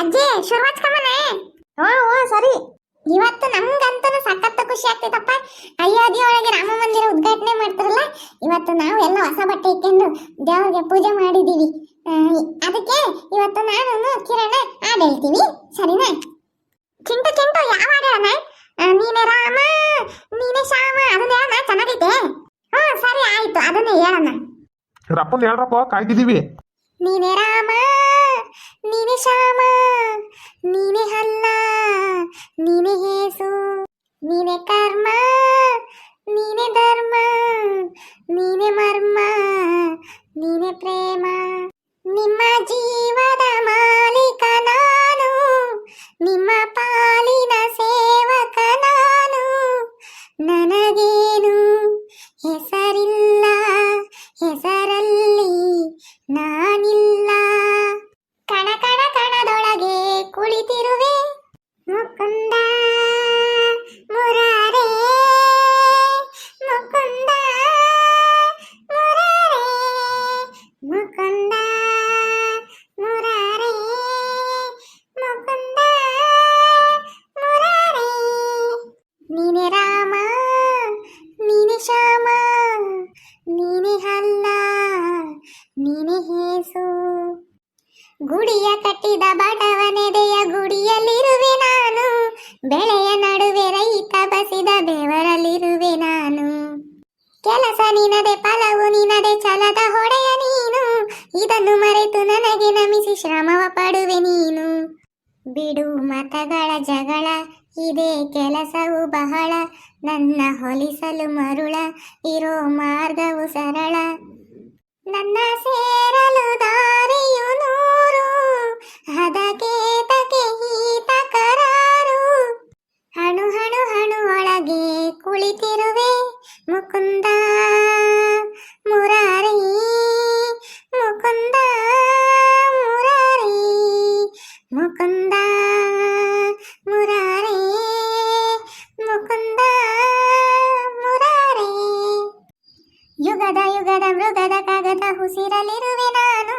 ಅಜ್ಜಿ ಶುರುವಾಚ್ಕಮ್ಮನೆ ಹಾ ಹಾ ಸರಿ. ಇವತ್ತು ನಮ್ಗಂತೂ ಸಖತ್ ಖುಷಿ ಆಗ್ತೈತಪ್ಪ ಅಯೋಧ್ಯೆ ಒಳಗೆ ರಾಮ ಮಂದಿರ ಉದ್ಘಾಟನೆ ಮಾಡ್ತಾರಲ್ಲ ಇವತ್ತು ನಾವು ಎಲ್ಲ ಹೊಸ ಬಟ್ಟೆ ಇಟ್ಕೊಂಡು ದೇವ್ರಿಗೆ ಪೂಜೆ ಮಾಡಿದೀವಿ. ಅದಕ್ಕೆ ಇವತ್ತು ನಾನು ಕಿರಣ ಹಾಡು ಹೇಳ್ತೀನಿ. ಸರಿನಾ? ಚಿಂಟು ಚಿಂಟು ಯಾವ ಹಾಡು ಹೇಳೋಣ? ನೀನೆ ರಾಮ ನೀನೆ ಶ್ಯಾಮ ಅದನ್ನ ಹೇಳೋಣ? ಚೆನ್ನಾಗೈತೆ? ಹಾ ಸರಿ ಆಯ್ತು. ಅದನ್ನೇ ಹೇಳೋಣ. ರಪ್ಪನ್ ಹೇಳ್ರಪ್ಪ ಕಾಯ್ತಿದೀವಿ ನೀನೆ ರಾಮ ನೀನೆ ಶ್ಯಾಮ ನೀನೆ ಹಲ್ಲ ನೀನೆ ಹೇಸು ನೀನೆ ಕರ್ಮ ನೀನೆ ಧರ್ಮ ನೀನೆ ಮರ್ಮ ನೀನೆ ಪ್ರೇಮ. ನಿಮ್ಮ ಜೀವದ ನೀನೆ ಹೇಸು. ಗುಡಿಯ ಕಟ್ಟಿದ ಬಡವನೆದೆಯ ಗುಡಿಯಲ್ಲಿರುವೆ ನಾನು. ಬೆಳೆಯ ನಡುವೆ ರೈತ ಬಸಿದ ಬೆವರಲ್ಲಿರುವೆ ನಾನು. ಕೆಲಸ ನಿನದೆ, ಫಲವು ನಿನದೆ, ಛಲದ ಹೊಡೆಯ ನೀನು. ಇದನ್ನು ಮರೆತು ನನಗೆ ನಮಿಸಿ ಶ್ರಮವ ಪಡುವೆ ನೀನು. ಬಿಡು ಮತಗಳ ಜಗಳ, ಇದೇ ಕೆಲಸವು ಬಹಳ. ನನ್ನ ಹೊಲಿಸಲು ಮರುಳ, ಇರೋ ಮಾರ್ಗವು ಸರಳ. ನನ್ನ ಸೇರಲು ದಾರಿಯು ನೂರು ಹದಕೇತಕ್ಕೆ ಹೀತ ಕರಾರು. ಹಣು ಹಣು ಹಣು ಒಳಗೆ ಕುಳಿತಿರುವೆ, ಮುಕುಂದ ಯುಗದ ಯುಗದ ಮೃಗದ ಕಾಗದ ಹುಸಿರಲಿರುವೆ ನಾನು.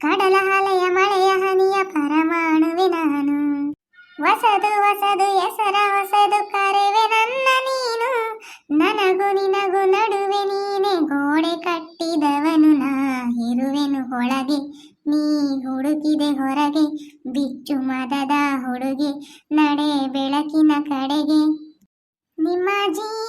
ಕಡಲ ಹಲೆಯ ಮಳೆಯ ಹನಿಯ ಪರಮಾಣುವೆ ನಾನು. ಹೊಸದು ಹೊಸದು ಹೆಸರ ಹೊಸದು ಕರೆವೆ ನನ್ನ ನೀನು. ನನಗೂ ನಿನಗೂ ನಡುವೆ ನೀನೆ ಗೋಡೆ ಕಟ್ಟಿದವನು ನಾ. ಇರುವೆನು ಒಳಗೆ, ನೀ ಹುಡುಕಿದೆ ಹೊರಗೆ, ಬಿಚ್ಚು ಮದದ ಹುಡುಗಿ, ನಡೆ ಬೆಳಕಿನ ಕಡೆಗೆ. ನಿಮ್ಮ ಜೀವದ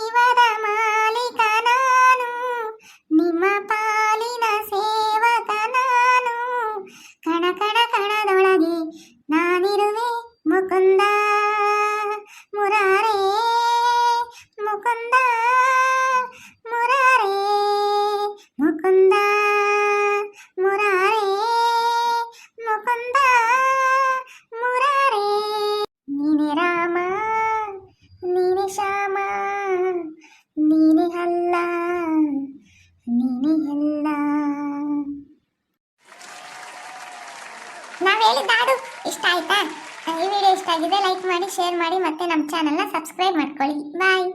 ನಾವ್ ಹೇಳಿದ ಹಾಡು ಇಷ್ಟ ಆಯ್ತಾ? ಈ ವಿಡಿಯೋ ಇಷ್ಟ ಆಗಿದೆ ಲೈಕ್ ಮಾಡಿ ಶೇರ್ ಮಾಡಿ ಮತ್ತೆ ನಮ್ಮ ಚಾನೆಲ್ನ ಸಬ್ಸ್ಕ್ರೈಬ್ ಮಾಡ್ಕೊಳ್ಳಿ. ಬಾಯ್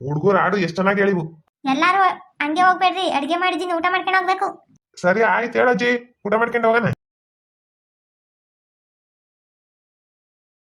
ಹುಡುಗರು ಹಾಡು ಎಷ್ಟು ಚೆನ್ನಾಗಿ ಹೇಳಿವು ಎಲ್ಲಾರು ಹಂಗೆ ಹೋಗ್ಬೇಡ್ರಿ. ಅಡಿಗೆ ಮಾಡಿದ್ದೀನಿ ಊಟ ಮಾಡ್ಕೊಂಡು ಹೋಗ್ಬೇಕು. ಸರಿ ಆಯ್ತು ಹೇಳಜ್ಜಿ. ಊಟ ಮಾಡ್ಕೊಂಡು ಹೋಗೋಣ.